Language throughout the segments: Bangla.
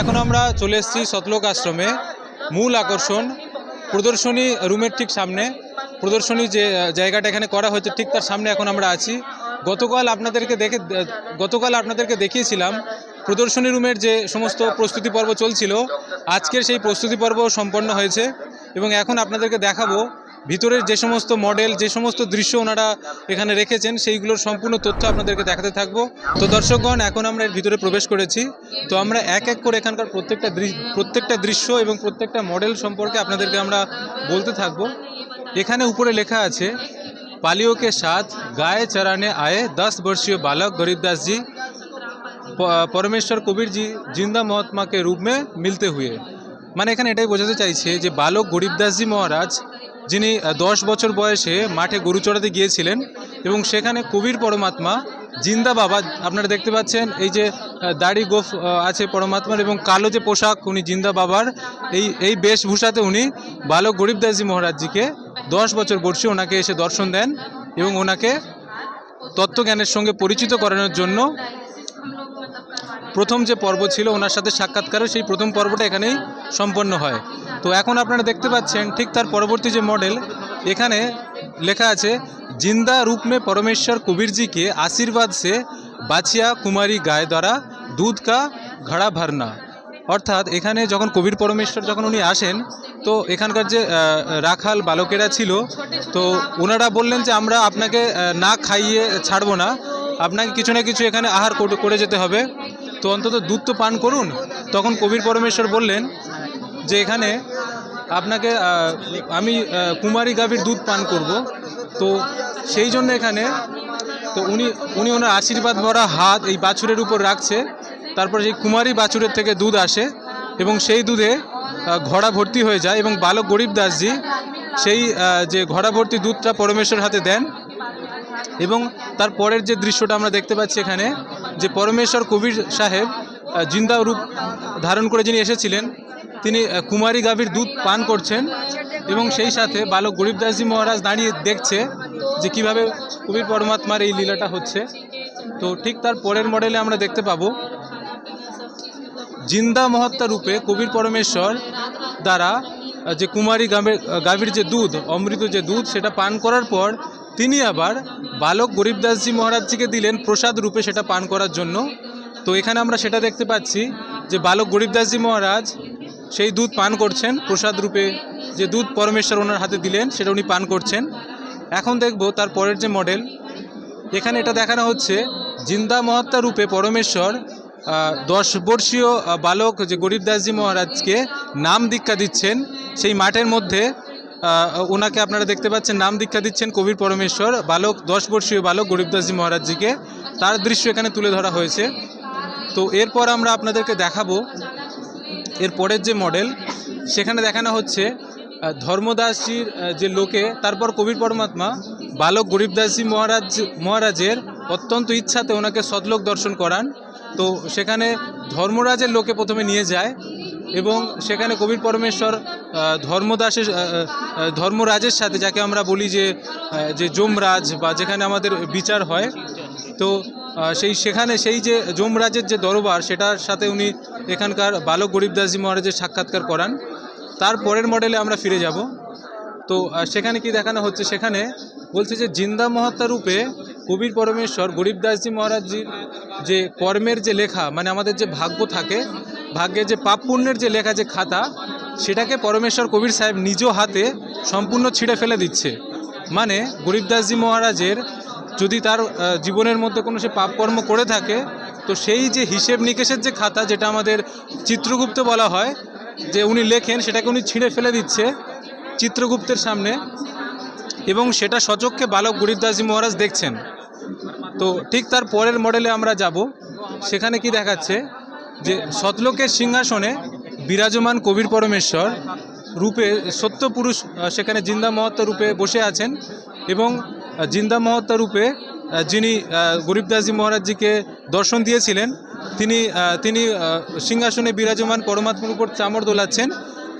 এখন আমরা চলে এসেছি সতলোক আশ্রমে। মূল আকর্ষণ, প্রদর্শনী রুমের ঠিক সামনে। প্রদর্শনী যে, জায়গাটা এখানে করা হয়েছে ঠিক তার সামনে এখন আমরা আছি। গতকাল আপনাদেরকে দেখে, গতকাল আপনাদেরকে দেখিয়েছিলাম প্রদর্শনী রুমের যে সমস্ত প্রস্তুতি পর্ব চলছিল। আজকের সেই প্রস্তুতি পর্ব সম্পন্ন হয়েছে এবং এখন আপনাদেরকে দেখাবো ভিতরের যে সমস্ত মডেল যে সমস্ত দৃশ্য ওনারা এখানে রেখেছেন সেইগুলোর সম্পূর্ণ তথ্য আপনাদেরকে দেখাতে থাকবো তো দর্শকগণ এখন আমরা এর ভিতরে প্রবেশ করেছি তো আমরা এক এক করে এখানকার প্রত্যেকটা দৃ- প্রত্যেকটা দৃশ্য এবং প্রত্যেকটা মডেল সম্পর্কে আপনাদেরকে আমরা বলতে থাকবো এখানে উপরে লেখা আছে पालियों के साथ गाय चराने आए दस वर्षीय बालक गरीबदास जी प- পরমেশ্বর কবির জি জিন্দা মহাত্মা কে রূপ মে মিলতে হুয়ে মানে এখানে এটাই বোঝাতে চাইছে যে বালক গরিবদাসজি মহারাজ যিনি দশ বছর বয়সে মাঠে গরু চড়াতে গিয়েছিলেন এবং সেখানে কবির পরমাত্মা, জিন্দা বাবা, আপনারা দেখতে পাচ্ছেন এই যে দাড়ি গোফ আছে পরমাত্মার এবং কালো যে পোশাক উনি জিন্দা বাবার, এই এই বেশভূষাতে উনি বালক গরিবদাসজি মহারাজজিকে দশ বছর বর্ষী ওনাকে এসে দর্শন দেন এবং ওনাকে তত্ত্বজ্ঞানের সঙ্গে পরিচিত করানোর জন্য প্রথম যে পর্ব ছিল, ওনার সাথে সাক্ষাৎকারের সেই প্রথম পর্বটা এখানেই সম্পন্ন হয়। তো এখন আপনারা দেখতে পাচ্ছেন, ঠিক তার পরবর্তী যে মডেল, এখানে লেখা আছে, জিন্দা রূপমে পরমেশ্বর কবিরজিকে আশীর্বাদ সে বাছিয়া কুমারী গায়ে দ্বারা দুধ কা ঘড়া ভারনা। অর্থাৎ এখানে যখন কবির পরমেশ্বর যখন উনি আসেন, তো এখানকার যে রাখাল বালকেরা ছিল, তো ওনারা বললেন যে, আমরা আপনাকে না খাইয়ে ছাড়বো না। আপনাকে কিছু না কিছু এখানে আহার করে যেতে হবে। তো অন্তত দুধ তো পান করুন। তখন কবির পরমেশ্বর বললেন যে এখানে আপনাকে আমি কুমারী গাভীর দুধ পান করব। তো সেই জন্য এখানে, তো উনি উনি ওনার আশীর্বাদ ভরা হাত এই বাছুরের উপর রাখছে। তারপর সেই কুমারী বাছুরের থেকে দুধ আসে এবং সেই দুধে ঘোড়া ভর্তি হয়ে যায় এবং বালক গরিব দাসজি সেই যে ঘোড়া ভর্তি দুধটা পরমেশ্বর হাতে দেন এবং তার পরের যে দৃশ্যটা আমরা দেখতে পাচ্ছি এখানে, যে পরমেশ্বর কবির সাহেব জিন্দা রূপ ধারণ করে যিনি এসেছিলেন, তিনি কুমারী গাভীর দুধ পান করছেন এবং সেই সাথে বালক গরিবদাসজি মহারাজ দাঁড়িয়ে দেখছে যে কীভাবে কবির পরমাত্মার এই লীলাটা হচ্ছে। তো ঠিক তার পরের মডেলে আমরা দেখতে পাবো, জিন্দা মহাত্মা রূপে কবির পরমেশ্বর দ্বারা যে কুমারী গাভীর গাভীর যে দুধ, অমৃত যে দুধ, সেটা পান করার পর তিনি আবার বালক গরিবদাসজি মহারাজজিকে দিলেন প্রসাদ রূপে সেটা পান করার জন্য। তো এখানে আমরা সেটা দেখতে পাচ্ছি যে বালক গরিবদাসজি মহারাজ সেই দুধ পান করছেন, প্রসাদ রূপে যে দুধ পরমেশ্বর ওনার হাতে দিলেন সেটা উনি পান করছেন। এখন দেখব তার পরের যে মডেল, এখানে এটা দেখানো হচ্ছে জিন্দা মহাত্মা রূপে পরমেশ্বর দশ বর্ষীয় বালক যে গরিবদাসজি মহারাজকে নাম দীক্ষা দিচ্ছেন, সেই মাঠের মধ্যে ওনাকে আপনারা দেখতে পাচ্ছেন, নাম দীক্ষা দিচ্ছেন কবির পরমেশ্বর, বালক, দশ বর্ষীয় বালক গরিবদাসজি মহারাজজিকে। তার দৃশ্য এখানে তুলে ধরা হয়েছে। তো এরপর আমরা আপনাদেরকে দেখাবো, এর পরের যে মডেল, সেখানে দেখানো হচ্ছে ধর্মদাসজির যে লোকে, তারপর কবির পরমাত্মা, বালক গরিবদাসজি মহারাজ, মহারাজের অত্যন্ত ইচ্ছাতে ওনাকে সতলোক দর্শন করান। তো সেখানে ধর্মরাজের লোকে প্রথমে নিয়ে যায় এবং সেখানে কবির পরমেশ্বর ধর্মদাসের ধর্মরাজের সাথে, যাকে আমরা বলি যে যে যমরাজ বা যেখানে আমাদের বিচার হয়, তো সেই সেখানে সেই যে যমরাজের যে দরবার, সেটার সাথে উনি এখানকার বালক গরিবদাসজি মহারাজের সাক্ষাৎকার করান। তার পরের মডেলে আমরা ফিরে যাব। তো সেখানে কি দেখানো হচ্ছে? সেখানে বলছে যে, জিন্দা মহাত্মা রূপে কবির পরমেশ্বর গরিবদাসজি মহারাজজির যে কর্মের যে লেখা মানে আমাদের যে ভাগ্য থাকে ভাগ্যের যে পাপ পুণ্যের যে লেখা যে খাতা, সেটাকে পরমেশ্বর কবির সাহেব নিজ হাতে সম্পূর্ণ ছিঁড়ে ফেলে দিচ্ছে। মানে গরিবদাসজি মহারাজের যদি তার জীবনের মধ্যে কোনো সে পাপকর্ম করে থাকে, তো সেই যে হিসেব নিকেশের যে খাতা, যেটা আমাদের চিত্রগুপ্ত বলা হয়, যে উনি লেখেন, সেটাকে উনি ছিঁড়ে ফেলে দিচ্ছে চিত্রগুপ্তের সামনে। এবং সেটা সচক্ষে বালক গরিবদাসজি মহারাজ দেখছেন। তো ঠিক তার পরের মডেলে আমরা যাব। সেখানে কি দেখাচ্ছে? যে সতলোকের সিংহাসনে বিরাজমান কবির পরমেশ্বর রূপে সত্য পুরুষ সেখানে জিন্দা মহত্তা রূপে বসে আছেন এবং জিন্দা মহত্তা রূপে যিনি গরিবদাসজি মহারাজজিকে দর্শন দিয়েছিলেন, তিনি তিনি সিংহাসনে বিরাজমান পরমাত্মার উপর চামড় দোলাচ্ছেন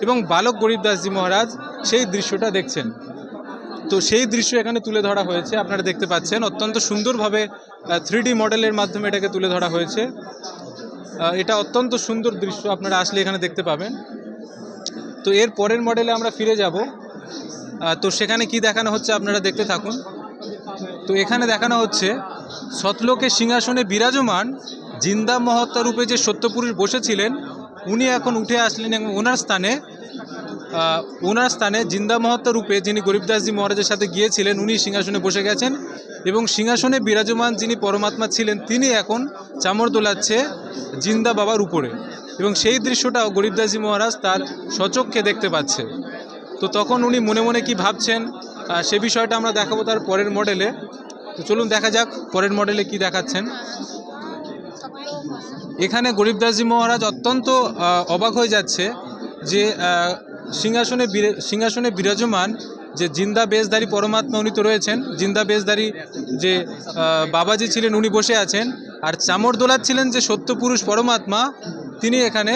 এবং বালক গরিবদাসজি মহারাজ সেই দৃশ্যটা দেখছেন। তো সেই দৃশ্য এখানে তুলে ধরা হয়েছে, আপনারা দেখতে পাচ্ছেন। অত্যন্ত সুন্দরভাবে থ্রি ডি মডেলের মাধ্যমে এটাকে তুলে ধরা হয়েছে। এটা অত্যন্ত সুন্দর দৃশ্য আপনারা আসলে এখানে দেখতে পাবেন। তো এর পরের মডেলে আমরা ফিরে যাব। তো সেখানে কি দেখানো হচ্ছে আপনারা দেখতে থাকুন। তো এখানে দেখানো হচ্ছে, সতলোকে সিংহাসনে বিরাজমান জিন্দা মহত্তা রূপে যে সত্যপুরুষ বসেছিলেন, উনি এখন উঠে আসলেন এবং ওনার স্থানে ওনার স্থানে জিন্দা মহত্তা রূপে যিনি গরিবদাসজি মহারাজের সাথে গিয়েছিলেন, উনি সিংহাসনে বসে গেছেন এবং সিংহাসনে বিরাজমান যিনি পরমাত্মা ছিলেন, তিনি এখন চামর দোলাচ্ছে জিন্দা বাবার উপরে। এবং সেই দৃশ্যটাও গরিবদাসজি মহারাজ তার সচক্ষে দেখতে পাচ্ছে। তো তখন উনি মনে মনে কি ভাবছেন সে বিষয়টা আমরা দেখাবো তার পরের মডেলে। তো চলুন দেখা যাক পরের মডেলে কি দেখাচ্ছেন। এখানে গরিবদাসজি মহারাজ অত্যন্ত অবাক হয়ে যাচ্ছে যে সিংহাসনে সিংহাসনে বিরাজমান যে জিন্দা বেশধারী পরমাত্মা উনি তো রয়েছেন, জিন্দা বেশধারী যে বাবাজি ছিলেন উনি বসে আছেন, আর চামর দোলার ছিলেন যে সত্যপুরুষ পরমাত্মা, তিনি এখানে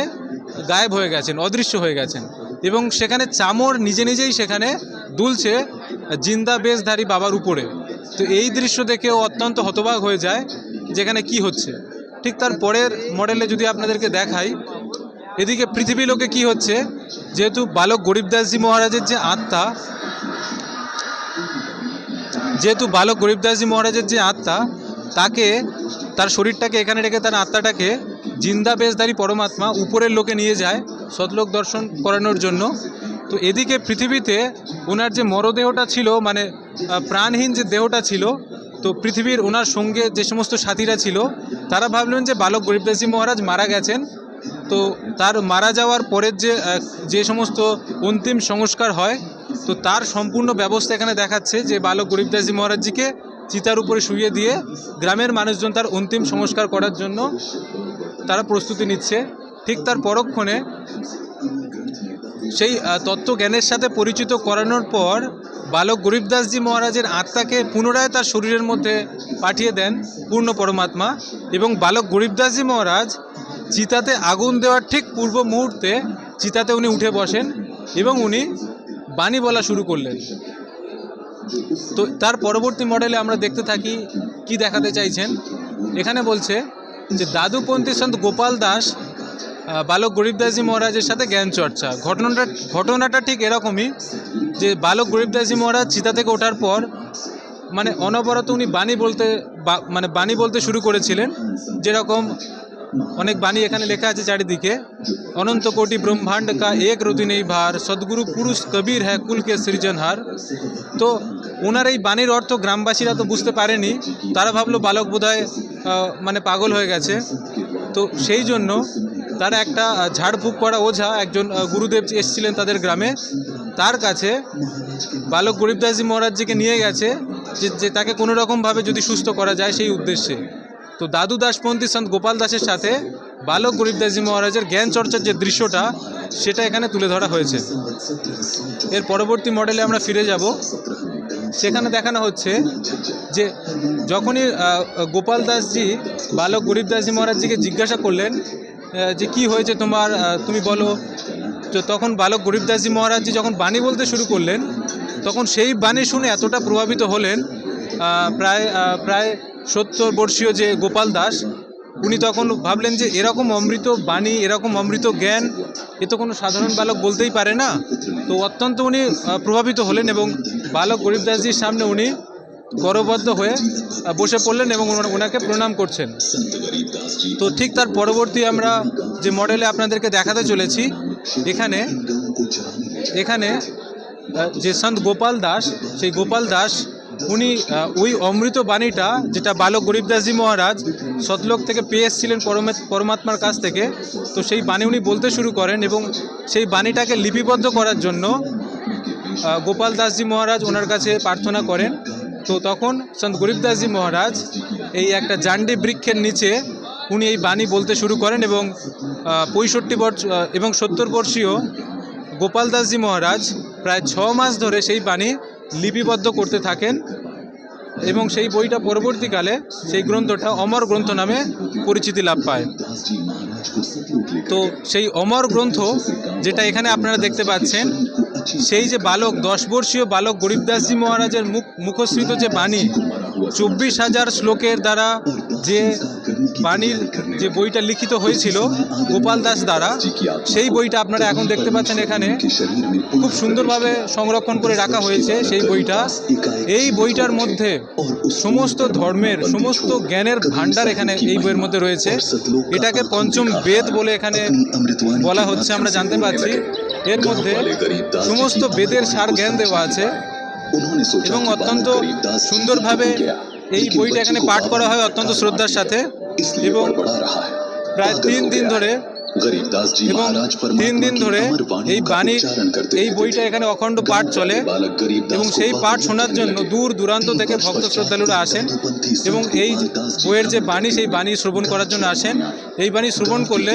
গায়েব হয়ে গেছেন, অদৃশ্য হয়ে গেছেন। এবং সেখানে চামর নিজে নিজেই সেখানে দুলছে জিন্দা বেশধারী বাবার উপরে। তো এই দৃশ্য দেখেও অত্যন্ত হতবাক হয়ে যায় যেখানে কি হচ্ছে। ঠিক তার পরের মডেলে যদি আপনাদেরকে দেখাই, এদিকে পৃথিবী লোকে কি হচ্ছে যেহেতু বালক গরিবদাসজি মহারাজের যে আত্মা, যেহেতু বালক গরিবদাসজি মহারাজের যে আত্মা, তাকে, তার শরীরটাকে, এখানে রেখে তার আত্মাটাকে জিন্দা বেশধারী পরমাত্মা উপরের লোকে নিয়ে যায় সতলোক দর্শন করানোর জন্য। তো এদিকে পৃথিবীতে ওনার যে মরদেহটা ছিল মানে প্রাণহীন যে দেহটা ছিল, তো পৃথিবীর ওনার সঙ্গে যে সমস্ত সাথীরা ছিল, তারা ভাবলেন যে বালক গরিবদাসজি মহারাজ মারা গেছেন। তো তার মারা যাওয়ার পরের যে যে সমস্ত অন্তিম সংস্কার হয় তো তার সম্পূর্ণ ব্যবস্থা এখানে দেখাচ্ছে যে বালক গরিবদাসজি মহারাজজিকে চিতার উপরে শুইয়ে দিয়ে গ্রামের মানুষজন তার অন্তিম সংস্কার করার জন্য তারা প্রস্তুতি নিচ্ছে। ঠিক তার পরক্ষণে সেই আহ, তত্ত্বজ্ঞানের সাথে পরিচিত করানোর পর বালক গরিবদাসজি মহারাজের আত্মাকে পুনরায় তার শরীরের মধ্যে পাঠিয়ে দেন পূর্ণ পরমাত্মা এবং বালক গরিবদাসজি মহারাজ চিতাতে আগুন দেওয়ার ঠিক পূর্ব মুহূর্তে চিতাতে উনি উঠে বসেন এবং উনি বাণী বলা শুরু করলেন। তো তার পরবর্তী মডেলে আমরা দেখতে থাকি কি দেখাতে চাইছেন। এখানে বলছে যে, দাদুপন্থী সন্ত গোপাল দাস বালক গরিবদাসজি মহারাজের সাথে জ্ঞান চর্চা। ঘটনাটা ঘটনাটা ঠিক এরকমই যে, বালক গরিবদাসজি মহারাজ চিতা থেকে ওঠার পর মানে অনবরত উনি বাণী বলতে মানে বাণী বলতে শুরু করেছিলেন। যেরকম অনেক বাণী এখানে লেখা আছে চারিদিকে। অনন্ত কোটি ব্রহ্মাণ্ড কা এক রতি নেই ভার, সদ্গুরু পুরুষ কবির হ্যাঁ কুলকে সৃজনহার তো ওনার এই বাণীর অর্থ গ্রামবাসীরা তো বুঝতে পারেনি, তারা ভাবলো বালক বোধহয় মানে পাগল হয়ে গেছে। তো সেই জন্য তারা একটা ঝাড়ফুঁক করা ওঝা একজন গুরুদেব এসেছিলেন তাদের গ্রামে। তার কাছে বালক গরিবদাসজি মহারাজজিকে নিয়ে গেছে যে তাকে কোনো রকমভাবে যদি সুস্থ করা যায় সেই উদ্দেশ্যে। তো দাদু দাসপন্থী সন্ত গোপাল দাসের সাথে বালক গরিবদাসজি মহারাজের জ্ঞান চর্চার যে দৃশ্যটা, সেটা এখানে তুলে ধরা হয়েছে। এর পরবর্তী মডেলে আমরা ফিরে যাব। সেখানে দেখানো হচ্ছে যে যখনই গোপাল দাসজি বালক গরিবদাসজি মহারাজজিকে জিজ্ঞাসা করলেন যে কি হয়েছে তোমার তুমি বলো। তো তখন বালক গরিবদাসজি মহারাজজি যখন বাণী বলতে শুরু করলেন, তখন সেই বাণী শুনে এতটা প্রভাবিত হলেন প্রায় প্রায় সত্তর বর্ষীয় যে গোপাল দাস, উনি তখন ভাবলেন যে এরকম অমৃত বাণী, এরকম অমৃত জ্ঞান, এ তো কোনো সাধারণ বালক বলতেই পারে না। তো অত্যন্ত উনি প্রভাবিত হলেন এবং বালক গরিবদাসজির সামনে উনি গরবদ্ধ হয়ে বসে পড়লেন এবং ওনাকে প্রণাম করছেন। তো ঠিক তার পরবর্তী আমরা যে মডেলে আপনাদেরকে দেখাতে চলেছি, এখানে এখানে যে সন্ত গোপাল দাস, সেই গোপাল দাস উনি ওই অমৃত বাণীটা যেটা বালক গরিবদাসজি মহারাজ সতলোক থেকে পেয়ে এসেছিলেন পরমে- পরমাত্মার কাছ থেকে, তো সেই বাণী উনি বলতে শুরু করেন এবং সেই বাণীটাকে লিপিবদ্ধ করার জন্য গোপাল দাসজি মহারাজ ওনার কাছে প্রার্থনা করেন। তো তখন সন্ত গরিবদাসজি মহারাজ এই একটা জান্ডি বৃক্ষের নিচে উনি এই বাণী বলতে শুরু করেন এবং পঁয়ষট্টি বর্ষ এবং সত্তর বর্ষীয় গোপাল দাসজি মহারাজ প্রায় ছ মাস ধরে সেই বাণী লিপিবদ্ধ করতে থাকেন এবং সেই বইটা পরবর্তীকালে সেই গ্রন্থটা অমর গ্রন্থ নামে পরিচিতি লাভ পায়। তো সেই অমর গ্রন্থ যেটা এখানে আপনারা দেখতে পাচ্ছেন, সেই যে বালক, দশ বর্ষীয় বালক গরিবদাসজি মহারাজের মুখ মুখশ্রিত যে বাণী চব্বিশ হাজার শ্লোকের দ্বারা যে বাণীর যে বইটা লিখিত হয়েছিল গোপাল দাস দ্বারা, সেই বইটা আপনারা এখন দেখতে পাচ্ছেন এখানে। খুব সুন্দরভাবে সংরক্ষণ করে রাখা হয়েছে সেই বইটা। এই বইটার মধ্যে সমস্ত ধর্মের, সমস্ত জ্ঞানের ভাণ্ডার এখানে এই বইয়ের মধ্যে রয়েছে। এটাকে পঞ্চম বেদ বলে এখানে বলা হচ্ছে, আমরা জানতে পারছি। এর মধ্যে সমস্ত বেদের সার জ্ঞান দেওয়া আছে। এবং অত্যন্ত সুন্দরভাবে এই বইটা এখানে পাঠ করা হয় অত্যন্ত শ্রদ্ধার সাথে এবং প্রায় তিন দিন ধরে তিন দিন ধরে এই বাণীর এই বইটা এখানে অখণ্ড পাঠ চলে এবং সেই পাঠ শোনার জন্য দূর দূরান্ত থেকে ভক্ত শ্রদ্ধালুরা আসেন এবং এই বইয়ের যে বাণী সেই বাণী শ্রবণ করার জন্য আসেন। এই বাণী শ্রবণ করলে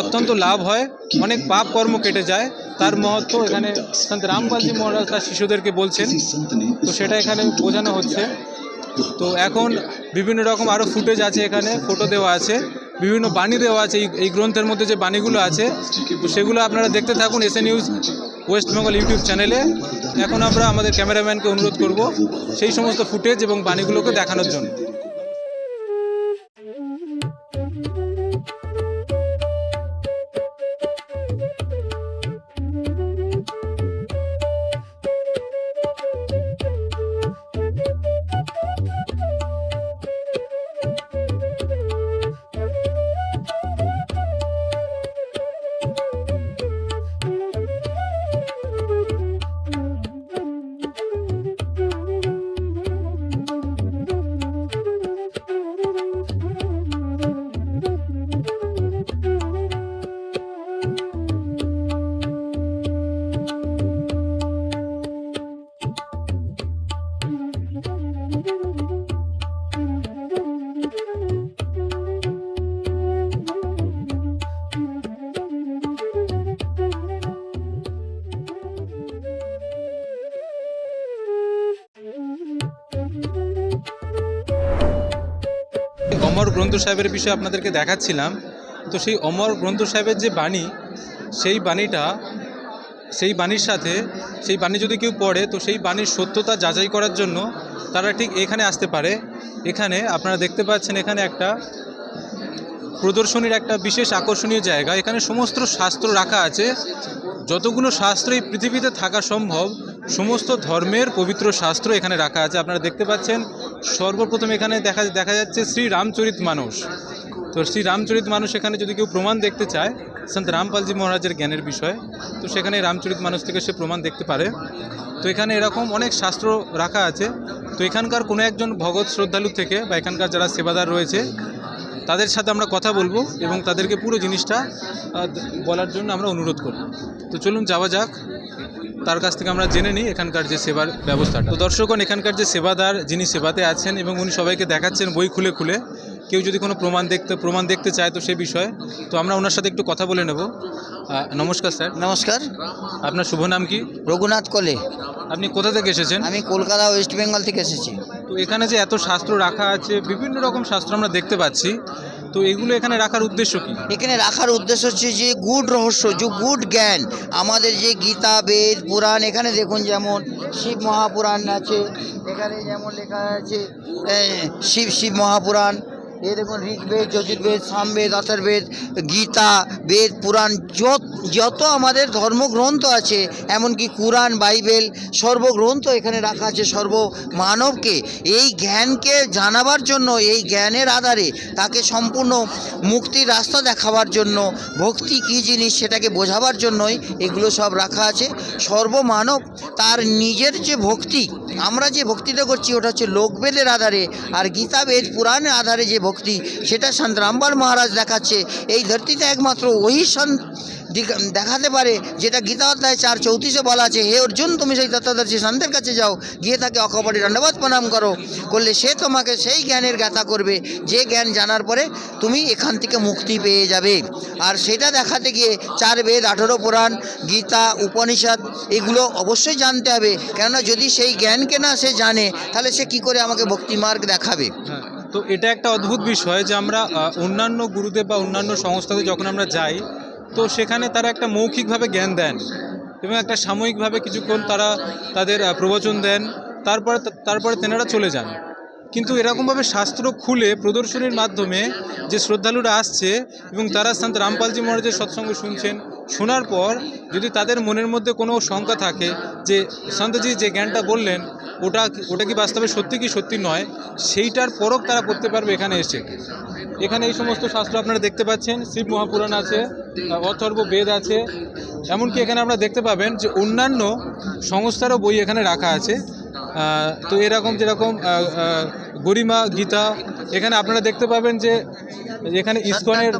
অত্যন্ত লাভ হয় অনেক পাপ কর্ম কেটে যায়। তার মহত্ব এখানে সন্ত রামপালজি মহারাজ তার শিশুদেরকে বলছেন। তো সেটা এখানে বোঝানো হচ্ছে। তো এখন বিভিন্ন রকম আরও ফুটেজ আছে এখানে। ফটো দেওয়া আছে বিভিন্ন বাণী দেওয়া আছে, এই গ্রন্থের মধ্যে যে বাণীগুলো আছে, সেগুলো আপনারা দেখতে থাকুন SA news West Bengal YouTube চ্যানেলে। এখন আমরা আমাদের ক্যামেরাম্যানকে অনুরোধ করব সেই সমস্ত ফুটেজ এবং বাণীগুলোকে দেখানোর জন্য। অমর গ্রন্থ সাহেবের বিষয়ে আপনাদেরকে দেখাচ্ছিলাম। তো সেই অমর গ্রন্থ সাহেবের যে বাণী, সেই বাণীটা, সেই বাণীর সাথে, সেই বাণী যদি কেউ পড়ে, তো সেই বাণীর সত্যতা যাচাই করার জন্য তারা ঠিক এখানে আসতে পারে। এখানে আপনারা দেখতে পাচ্ছেন এখানে একটা প্রদর্শনীর একটা বিশেষ আকর্ষণীয় জায়গা। এখানে সমস্ত শাস্ত্র রাখা আছে। যতগুলো শাস্ত্র এই পৃথিবীতে থাকা সম্ভব, সমস্ত ধর্মের পবিত্র শাস্ত্র এখানে রাখা আছে। আপনারা দেখতে পাচ্ছেন, সর্বপ্রথম এখানে দেখা দেখা যাচ্ছে শ্রী রামচরিত মানুষ। তো শ্রী রামচরিত মানুষ এখানে যদি কেউ প্রমাণ দেখতে চায়, সন্ত রামপালজি মহারাজের জ্ঞানের বিষয়, তো সেখানে রামচরিত মানুষ থেকে সে প্রমাণ দেখতে পারে। তো এখানে এরকম অনেক শাস্ত্র রাখা আছে। তো এখানকার কোনো একজন ভগৎ শ্রদ্ধালু থেকে বা এখানকার যারা সেবাদার রয়েছে, তাদের সাথে আমরা কথা বলব এবং তাদেরকে পুরো জিনিসটা বলার জন্য আমরা অনুরোধ করব তো চলুন যাওয়া যাক। তার কাছ থেকে আমরা জেনে নিই এখানকার যে সেবার ব্যবস্থাটা। তো দর্শকগণ, এখানকার যে সেবাদার যিনি সেবাতে আছেন এবং উনি সবাইকে দেখাচ্ছেন বই খুলে খুলে কেউ যদি কোনো প্রমাণ দেখতে প্রমাণ দেখতে চায় তো সে বিষয়ে তো আমরা ওনার সাথে একটু কথা বলে নেব। নমস্কার স্যার। নমস্কার। আপনার শুভ নাম কি? রঘুনাথ কলে। আপনি কোথা থেকে এসেছেন? আমি কলকাতা ওয়েস্ট বেঙ্গল থেকে এসেছি। তো এখানে যে এত শাস্ত্র রাখা আছে বিভিন্ন রকম শাস্ত্র আমরা দেখতে পাচ্ছি। তো এগুলো এখানে রাখার উদ্দেশ্য কি? এখানে রাখার উদ্দেশ্য হচ্ছে যে গুড রহস্য যে গুড জ্ঞান। আমাদের যে গীতা বেদ পুরাণ এখানে দেখুন যেমন শিব মহাপুরাণ আছে এখানে যেমন লেখা আছে শিব শিব মহাপুরাণ। এই দেখুন ঋগ্বেদ, যজুর্বেদ, সামবেদ অথর্বেদ গীতা, বেদ, পুরাণ, যত যত আমাদের ধর্মগ্রন্থ আছে, এমনকি কুরআন, বাইবেল, সর্বগ্রন্থ এখানে রাখা আছে সর্ব মানবকে এই জ্ঞানকে জানাবার জন্য, এই জ্ঞানের আধারে তাকে সম্পূর্ণ মুক্তির রাস্তা দেখাবার জন্য, ভক্তি কী জিনিস সেটাকে বোঝাবার জন্যই এগুলো সব রাখা আছে। সর্বমানব তার নিজের যে ভক্তি, আমরা যে ভক্তিটা করছি ওটা হচ্ছে লোকবেদের আধারে, আর গীতা বেদ পুরাণের আধারে যে ভক্তি, সেটা সন্ত রামপাল মহারাজ দেখাচ্ছে। এই ধরতিতে একমাত্র ওই সন্ত দেখাতে পারে, যেটা গীতা অধ্যায় চার চৌত্রিশে বলা আছে, হে অর্জুন, তুমি সেই তত্ত্বদর্শী সন্তের কাছে যাও, গিয়ে তাকে অকপটে দণ্ডবাদ প্রণাম করো। করলে সে তোমাকে সেই জ্ঞানের জ্ঞাতা করবে, যে জ্ঞান জানার পরে তুমি এখান থেকে মুক্তি পেয়ে যাবে। আর সেটা দেখাতে গিয়ে চার বেদ, আঠেরো পুরাণ, গীতা, উপনিষদ, এগুলো অবশ্যই জানতে হবে। কেননা যদি সেই জ্ঞানকে না সে জানে, তাহলে সে কি করে আমাকে ভক্তিমার্গ দেখাবে? হ্যাঁ। তো এটা একটা অদ্ভুত বিষয় যে আমরা অন্যান্য গুরুদেব বা অন্যান্য সংস্থাতে যখন আমরা যাই, তো সেখানে তারা একটা মৌখিকভাবে জ্ঞান দেন এবং একটা সাময়িকভাবে কিছুক্ষণ তারা তাদের প্রবচন দেন, তারপরে তারপরে তেনারা চলে যান। কিন্তু এরকমভাবে শাস্ত্র খুলে প্রদর্শনীর মাধ্যমে যে শ্রদ্ধালুরা আসছে এবং তারা সন্ত রামপালজি মহারাজের সৎসঙ্গ শুনছেন, শোনার পর যদি তাদের মনের মধ্যে কোনো শঙ্কা থাকে যে সন্তজি যে জ্ঞানটা বললেন, ওটা ওটা কি বাস্তবে সত্যি কি সত্যি নয়, সেইটার পরক তারা করতে পারবে এখানে এসে। এখানে এই সমস্ত শাস্ত্র আপনারা দেখতে পাচ্ছেন, শিব মহাপুরাণ আছে, অথর্ব বেদ আছে, এমনকি এখানে আমরা দেখতে পাবেন যে অন্যান্য সংস্থারও বই এখানে রাখা আছে। তো এরকম যেরকম গরিমা গীতা, এখানে আপনারা দেখতে পাবেন যে এখানে ইস্কনের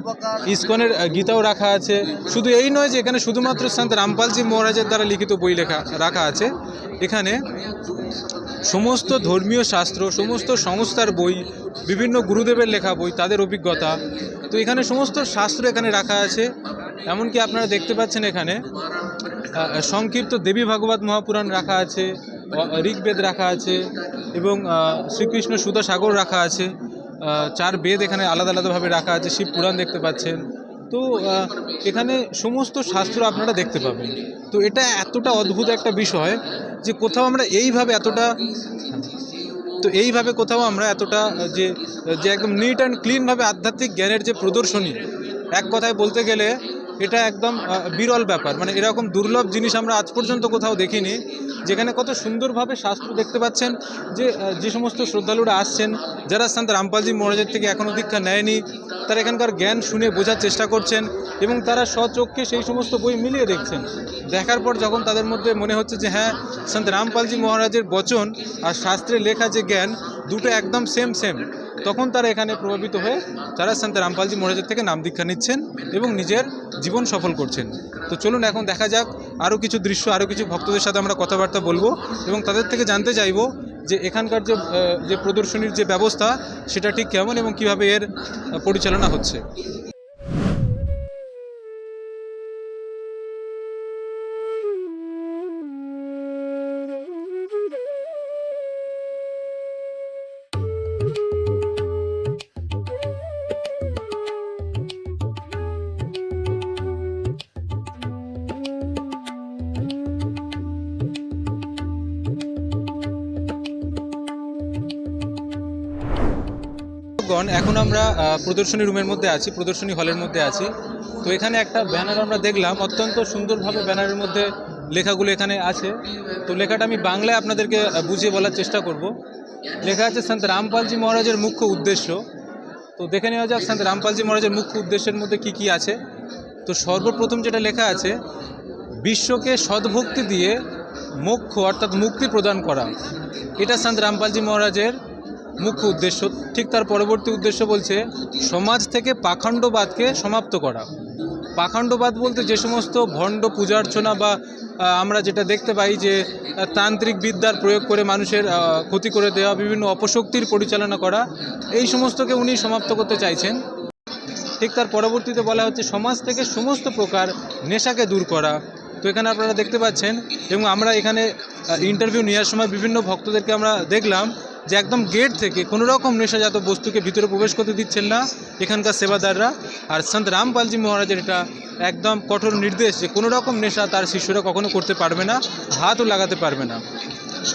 ইস্কনের গীতাও রাখা আছে। শুধু এই নয় যে এখানে শুধুমাত্র সন্ত রামপালজি মহারাজের দ্বারা লিখিত বই লেখা, রাখা আছে। এখানে সমস্ত ধর্মীয় শাস্ত্র, সমস্ত সংস্থার বই, বিভিন্ন গুরুদেবের লেখা বই, তাদের অভিজ্ঞতা। তো এখানে সমস্ত শাস্ত্র এখানে রাখা আছে। এমনকি আপনারা দেখতে পাচ্ছেন এখানে সংক্ষিপ্ত দেবী ভাগবত মহাপুরাণ রাখা আছে। ঋগ্বেদ রাখা আছে এবং শ্রীকৃষ্ণ সুধা সাগর রাখা আছে। চার বেদ এখানে আলাদা আলাদাভাবে রাখা আছে। শিব পুরাণ দেখতে পাচ্ছেন। তো এখানে সমস্ত শাস্ত্র আপনারা দেখতে পাবেন। তো এটা এতটা অদ্ভুত একটা বিষয় যে কোথাও আমরা এইভাবে এতটা, তো এইভাবে কোথাও আমরা এতটা, যে যে একদম নিট অ্যান্ড ক্লিনভাবে আধ্যাত্মিক জ্ঞানের যে প্রদর্শনী, এক কথায় বলতে গেলে এটা একদম বিরল ব্যাপার। মানে এরকম দুর্লভ জিনিস আমরা আজ পর্যন্ত কোথাও দেখিনি, যেখানে কত সুন্দরভাবে শাস্ত্র দেখতে পাচ্ছেন যে যে সমস্ত শ্রদ্ধালুরা আসছেন, যারা সন্ত রামপালজি মহারাজের থেকে এখনও দীক্ষা নেয়নি, তারা এখানকার জ্ঞান শুনে বোঝার চেষ্টা করছেন এবং তারা স্বচক্ষে সেই সমস্ত বই মিলিয়ে দেখছেন। দেখার পর যখন তাদের মধ্যে মনে হচ্ছে যে হ্যাঁ সন্ত রামপালজি মহারাজের বচন আর শাস্ত্রে লেখা যে জ্ঞান, দুটো একদম সেম সেম তখন তারা এখানে প্রভাবিত হয়ে তারা সন্ত রামপালজি মহারাজের থেকে নাম দীক্ষা নিচ্ছেন এবং নিজের জীবন সফল করছেন। তো চলুন এখন দেখা যাক আরও কিছু দৃশ্য, আরও কিছু ভক্তদের সাথে আমরা কথাবার্তা বলব এবং তাদের থেকে জানতে চাইব যে এখানকার যে যে প্রদর্শনীর যে ব্যবস্থা, সেটা ঠিক কেমন এবং কীভাবে এর পরিচালনা হচ্ছে। গণ এখন আমরা প্রদর্শনী রুমের মধ্যে আছি, প্রদর্শনী হলের মধ্যে আছি। তো এখানে একটা ব্যানার আমরা দেখলাম, অত্যন্ত সুন্দরভাবে ব্যানারের মধ্যে লেখাগুলো এখানে আছে। তো লেখাটা আমি বাংলায় আপনাদেরকে বুঝিয়ে বলার চেষ্টা করব। লেখা আছে সন্ত রামপালজি মহারাজের মুখ্য উদ্দেশ্য। তো দেখে নেওয়া যাক সন্ত রামপালজি মহারাজের মুখ্য উদ্দেশ্যের মধ্যে কি কি আছে। তো সর্বপ্রথম যেটা লেখা আছে, বিশ্বকে সদ্ভক্তি দিয়ে মোক্ষ অর্থাৎ মুক্তি প্রদান করা। এটা সন্ত রামপালজি মহারাজের মুখ্য উদ্দেশ্য। ঠিক তার পরবর্তী উদ্দেশ্য বলছে, সমাজ থেকে পাখণ্ডবাদকে সমাপ্ত করা। পাখণ্ডবাদ বলতে যে সমস্ত ভণ্ড পূজার্চনা বা আমরা যেটা দেখতে পাই যে তান্ত্রিক বিদ্যার প্রয়োগ করে মানুষের ক্ষতি করে দেওয়া, বিভিন্ন অপশক্তির পরিচালনা করা, এই সমস্তকে উনি সমাপ্ত করতে চাইছেন। ঠিক তার পরবর্তীতে বলা হচ্ছে, সমাজ থেকে সমস্ত প্রকার নেশাকে দূর করা। তো এখানে আপনারা দেখতে পাচ্ছেন, এবং আমরা এখানে ইন্টারভিউ নেওয়ার সময় বিভিন্ন ভক্তদেরকে আমরা দেখলাম যে একদম গেট থেকে কোনো রকম নেশাজাত বস্তুকে ভিতরে প্রবেশ করতে দিচ্ছেন না এখানকার সেবাদাররা। আর সন্ত রামপালজি মহারাজের এটা একদম কঠোর নির্দেশ যে কোনো রকম নেশা তার শিষ্যরা কখনো করতে পারবে না, হাতও লাগাতে পারবে না।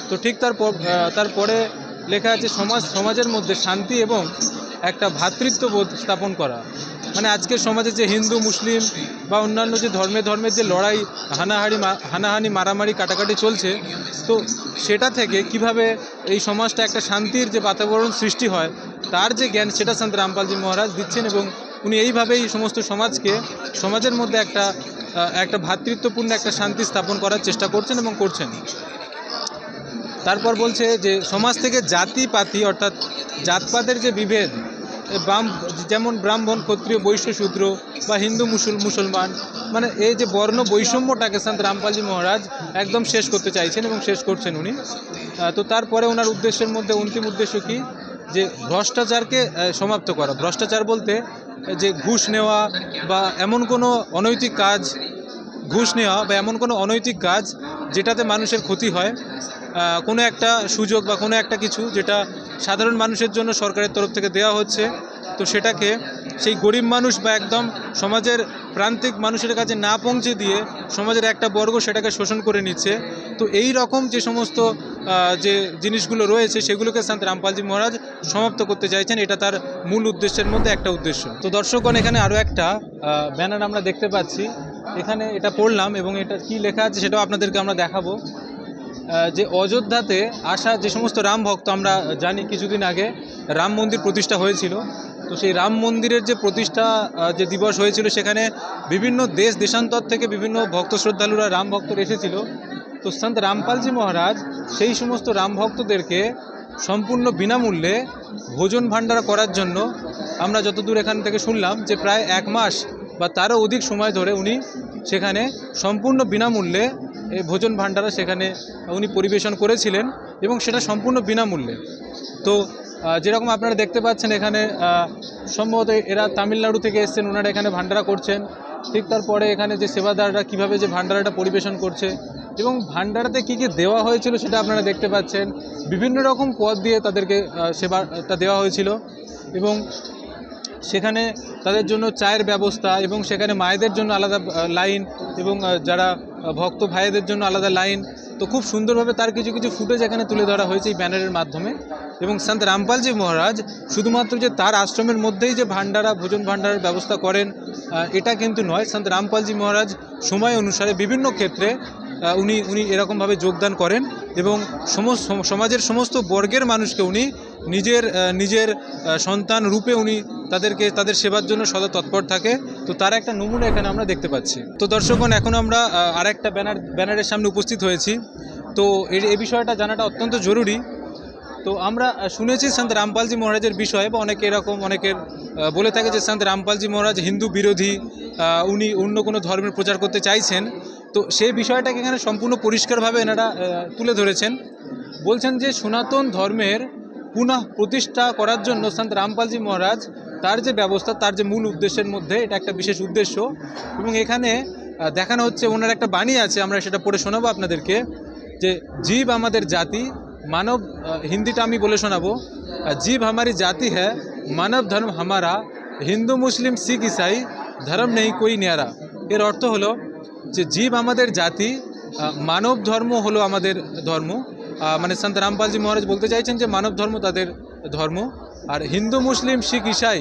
তো ঠিক তারপর তারপরে লেখা আছে সমাজ, সমাজের মধ্যে শান্তি এবং একটা ভ্রাতৃত্ববোধ স্থাপন করা। মানে আজকের সমাজে যে হিন্দু, মুসলিম বা অন্যান্য যে ধর্মে ধর্মের যে লড়াই হানাহানি হানাহানি, মারামারি, কাটাকাটি চলছে, তো সেটা থেকে কীভাবে এই সমাজটা একটা শান্তির যে বাতাবরণ সৃষ্টি হয়, তার যে জ্ঞান সেটা সন্ত রামপালজি মহারাজ দিচ্ছেন এবং উনি এইভাবেই সমস্ত সমাজকে, সমাজের মধ্যে একটা একটা ভ্রাতৃত্বপূর্ণ একটা শান্তি স্থাপন করার চেষ্টা করছেন এবং করছেন। তারপর বলছে যে সমাজ থেকে জাতি পাতি অর্থাৎ জাতপাতের যে বিভেদ যেমন ব্রাহ্মণ, ক্ষত্রিয়, বৈশ্য, শূদ্র বা হিন্দু, মুসল, মুসলমান মানে এই যে বর্ণ বৈষম্যটাকে সন্ত রামপালজি মহারাজ একদম শেষ করতে চাইছেন এবং শেষ করছেন উনি। তো তারপরে ওনার উদ্দেশ্যের মধ্যে অন্তিম উদ্দেশ্য কি? যে ভ্রষ্টাচারকে সমাপ্ত করা। ভ্রষ্টাচার বলতে, যে ঘুষ নেওয়া বা এমন কোনো অনৈতিক কাজ, ঘুষ নেওয়া বা এমন কোনো অনৈতিক কাজ যেটাতে মানুষের ক্ষতি হয় কোনো একটা সুযোগ বা কোনো একটা কিছু যেটা সাধারণ মানুষের জন্য সরকারের তরফ থেকে দেওয়া হচ্ছে, তো সেটাকে সেই গরিব মানুষ বা একদম সমাজের প্রান্তিক মানুষের কাছে না পৌঁছে দিয়ে সমাজের একটা বর্গ সেটাকে শোষণ করে নিচ্ছে। তো এই রকম যে সমস্ত যে জিনিসগুলো রয়েছে সেগুলোকে সন্ত রামপালজি মহারাজ সমাপ্ত করতে চাইছেন, এটা তার মূল উদ্দেশ্যের মধ্যে একটা উদ্দেশ্য। তো দর্শকগণ, এখানে আরও একটা ব্যানার আমরা দেখতে পাচ্ছি। এখানে এটা পড়লাম এবং এটা কি লেখা আছে সেটাও আপনাদেরকে আমরা দেখাবো। যে অযোধ্যাতে আসা যে সমস্ত রাম ভক্ত, আমরা জানি কিছুদিন আগে রাম মন্দির প্রতিষ্ঠা হয়েছিল। তো সেই রাম মন্দিরের যে প্রতিষ্ঠা যে দিবস হয়েছিল, সেখানে বিভিন্ন দেশ দেশান্তর থেকে বিভিন্ন ভক্ত শ্রদ্ধালুরা রাম ভক্তরা এসেছিল। তো সন্ত রামপালজি মহারাজ সেই সমস্ত রাম ভক্তদেরকে সম্পূর্ণ বিনামূল্যে ভোজন ভাণ্ডারা করার জন্য আমরা যতদূর এখান থেকে শুনলাম যে প্রায় এক মাস বা তারও অধিক সময় ধরে উনি সেখানে সম্পূর্ণ বিনামূল্যে এই ভোজন ভাণ্ডারা সেখানে উনি পরিবেশন করেছিলেন এবং সেটা সম্পূর্ণ বিনামূল্যে। তো যেরকম আপনারা দেখতে পাচ্ছেন এখানে সম্ভবত এরা তামিলনাড়ু থেকে এসছেন, ওনারা এখানে ভাণ্ডারা করছেন। ঠিক তারপরে এখানে যে সেবাদাররা কীভাবে যে ভাণ্ডারাটা পরিবেশন করছে এবং ভাণ্ডারাতে কী কী দেওয়া হয়েছিল সেটা আপনারা দেখতে পাচ্ছেন। বিভিন্ন রকম পদ দিয়ে তাদেরকে সেবাটা দেওয়া হয়েছিল এবং সেখানে তাদের জন্য চায়ের ব্যবস্থা এবং সেখানে মায়েদের জন্য আলাদা লাইন এবং যারা ভক্ত ভাইদের জন্য আলাদা লাইন। তো খুব সুন্দরভাবে তার কিছু কিছু ফুটেজ এখানে তুলে ধরা হয়েছে এই ব্যানারের মাধ্যমে। এবং সন্ত রামপালজি মহারাজ শুধুমাত্র যে তার আশ্রমের মধ্যেই যে ভান্ডারা ভোজন ভাণ্ডারের ব্যবস্থা করেন এটা কিন্তু নয়। সন্ত রামপালজি মহারাজ সময় অনুসারে বিভিন্ন ক্ষেত্রে উনি উনি এরকমভাবে যোগদান করেন এবং সমস্ত, সমাজের সমস্ত বর্গের মানুষকে উনি নিজের নিজের সন্তান রূপে উনি তাদেরকে তাদের সেবার জন্য সদা তৎপর থাকে। তো তার একটা নমুনা এখানে আমরা দেখতে পাচ্ছি। তো দর্শকগণ এখন আমরা আহ, আরেকটা ব্যানার ব্যানারের সামনে উপস্থিত হয়েছি। তো এই বিষয়টা জানাটা অত্যন্ত জরুরি। তো আমরা শুনেছি সন্ত রামপালজি মহারাজের বিষয়ে বা অনেকে এরকম অনেকের বলে থাকে যে সন্ত রামপালজি মহারাজ হিন্দু বিরোধী উনি অন্য কোনো ধর্মের প্রচার করতে চাইছেন। তো সেই বিষয়টাকে এখানে সম্পূর্ণ পরিষ্কারভাবে এনারা তুলে ধরেছেন। বলছেন যে সনাতন ধর্মের পুনঃ প্রতিষ্ঠা করার জন্য সন্ত রামপালজি মহারাজ তার যে ব্যবস্থা, তার যে মূল উদ্দেশ্যের মধ্যে এটা একটা বিশেষ উদ্দেশ্য। এবং এখানে দেখানো হচ্ছে ওনার একটা বাণী আছে, আমরা সেটা পড়ে শোনাবো আপনাদেরকে, যে জীব আমাদের জাতি, মানব হিন্দিটা আমি বলে শোনাবো। জীব আমারি জাতি হ্যাঁ মানব ধর্ম হামারা, হিন্দু, মুসলিম, শিখ, ইসাই, ধর্ম নেই, কই নেয়ারা। এর অর্থ হলো যে জীব আমাদের জাতি মানব ধর্ম হলো আমাদের ধর্ম। মানে সন্ত রামপালজি মহারাজ বলতে চাইছেন যে মানব ধর্ম তাদের ধর্ম। আর হিন্দু, মুসলিম, শিখ, ইসাই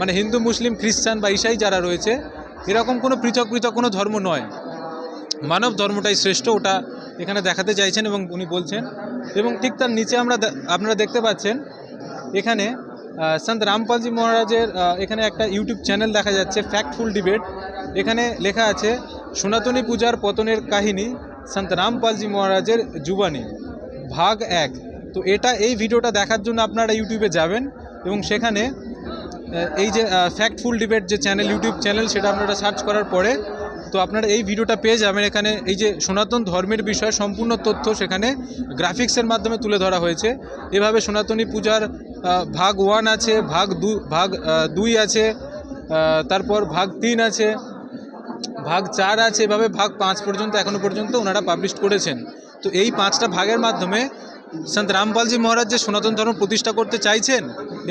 মানে হিন্দু, মুসলিম, খ্রিস্টান বা ইসাই যারা রয়েছে, এরকম কোনো পৃথক পৃথক কোনো ধর্ম নয়। মানব ধর্মটাই শ্রেষ্ঠ, ওটা এখানে দেখাতে চাইছেন এবং উনি বলছেন। এবং ঠিক তার নিচে আমরা আপনারা দেখতে পাচ্ছেন, এখানে সন্ত রামপালজি মহারাজের এখানে একটা ইউটিউব চ্যানেল দেখা যাচ্ছে ফ্যাক্টফুল ডিবেট এখানে লেখা আছে, সনাতনী পূজার পতনের কাহিনী সন্ত রামপালজি মহারাজের জুবানি, ভাগ এক। তো এটা এই ভিডিওটা দেখার জন্য আপনারা ইউটিউবে যাবেন। এবং সেখানে এই যে ফ্যাক্টফুল ডিবেট যে চ্যানেল ইউটিউব চ্যানেল সেটা আপনারা সার্চ করার পরে, তো আপনারা এই ভিডিওটা পেয়ে যাবেন। এখানে এই যে সনাতন ধর্মের বিষয়ে সম্পূর্ণ তথ্য সেখানে গ্রাফিক্সের মাধ্যমে তুলে ধরা হয়েছে। এভাবে সনাতনী পূজার ভাগ ওয়ান আছে, ভাগ দু, ভাগ দুই আছে তারপর ভাগ তিন আছে, ভাগ চার আছে, এভাবে ভাগ পাঁচ পর্যন্ত, এখনও পর্যন্ত ওনারা পাবলিশ করেছেন। তো এই পাঁচটা ভাগের মাধ্যমে সন্ত রামপালজি মহারাজ যে সনাতন ধর্ম প্রতিষ্ঠা করতে চাইছেন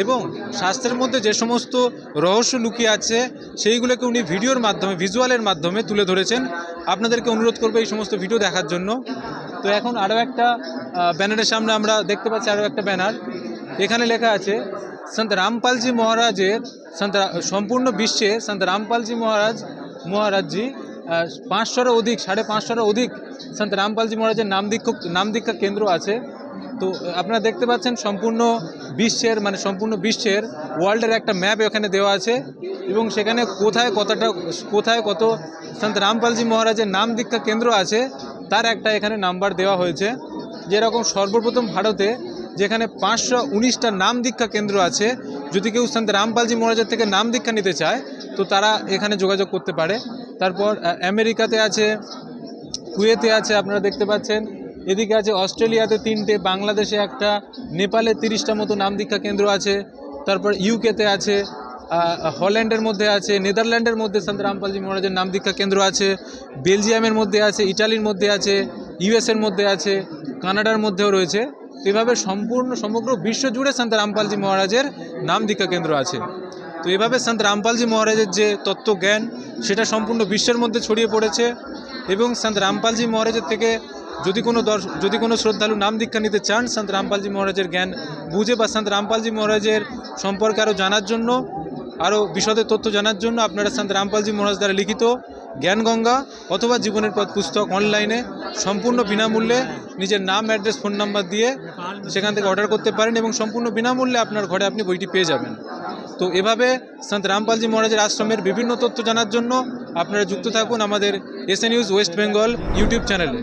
এবং শাস্ত্রের মধ্যে যে সমস্ত রহস্য লুকিয়ে আছে, সেইগুলোকে উনি ভিডিওর মাধ্যমে, ভিজুয়ালের মাধ্যমে তুলে ধরেছেন। আপনাদেরকে অনুরোধ করব এই সমস্ত ভিডিও দেখার জন্য। তো এখন আরও একটা ব্যানারের সামনে আমরা দেখতে পাচ্ছি আরও একটা ব্যানার। এখানে লেখা আছে, সন্ত রামপালজি মহারাজের, সন্ত সম্পূর্ণ বিশ্বে সন্ত রামপালজি মহারাজ, মহারাজজি পাঁচশোরও অধিক, সাড়ে পাঁচশোরও অধিক সন্ত রামপালজি মহারাজের নাম দীক্ষা নাম দীক্ষা কেন্দ্র আছে। তো আপনারা দেখতে পাচ্ছেন সম্পূর্ণ বিশ্বের মানে সম্পূর্ণ বিশ্বের ওয়ার্ল্ডের একটা ম্যাপ এখানে দেওয়া আছে এবং সেখানে কোথায় কতটা, কোথায় কত সন্ত রামপালজি মহারাজের নাম দীক্ষা কেন্দ্র আছে, তার একটা এখানে নাম্বার দেওয়া হয়েছে। যেরকম সর্বপ্রথম ভারতে যেখানে পাঁচশো উনিশটা নাম দীক্ষা কেন্দ্র আছে, যদি কেউ সন্ত রামপালজি মহারাজের থেকে নাম দীক্ষা নিতে চায়, তো তারা এখানে যোগাযোগ করতে পারে। তারপর আমেরিকাতে আছে, কুয়েতে আছে, আপনারা দেখতে পাচ্ছেন। এদিকে আছে অস্ট্রেলিয়াতে তিনটে, বাংলাদেশে একটা, নেপালে তিরিশটা মতো নাম দীক্ষা কেন্দ্র আছে, তারপর ইউকেতে আছে হল্যান্ডের মধ্যে আছে, নেদারল্যান্ডের মধ্যে সন্ত রামপালজি মহারাজের নাম দীক্ষা কেন্দ্র আছে, বেলজিয়ামের মধ্যে আছে, ইটালির মধ্যে আছে, ইউএসের মধ্যে আছে, কানাডার মধ্যেও রয়েছে। এভাবে সম্পূর্ণ, সমগ্র বিশ্ব জুড়ে সন্ত রামপালজি মহারাজের নাম দীক্ষা কেন্দ্র আছে। তো এভাবে সন্ত রামপালজি মহারাজের যে তত্ত্ব জ্ঞান সেটা সম্পূর্ণ বিশ্বের মধ্যে ছড়িয়ে পড়েছে এবং সন্ত রামপালজি মহারাজের থেকে যদি কোনো যদি কোনো শ্রদ্ধালু নাম দীক্ষা নিতে চান সন্ত রামপালজি মহারাজের জ্ঞান বুঝে বা সন্ত রামপালজি মহারাজের সম্পর্কে আরও জানার জন্য, আরও বিশদে তথ্য জানার জন্য আপনারা সন্ত রামপালজি মহারাজ দ্বারা লিখিত জ্ঞানগঙ্গা অথবা জীবনের পথ পুস্তক অনলাইনে সম্পূর্ণ বিনামূল্যে নিজের নাম, অ্যাড্রেস, ফোন নাম্বার দিয়ে সেখান থেকে অর্ডার করতে পারেন এবং সম্পূর্ণ বিনামূল্যে আপনার ঘরে আপনি বইটি পেয়ে যাবেন। তো এভাবে সন্ত রামপালজি মহারাজের আশ্রমের বিভিন্ন তথ্য জানার জন্য আপনারা যুক্ত থাকুন আমাদের SA news West Bengal YouTube চ্যানেলে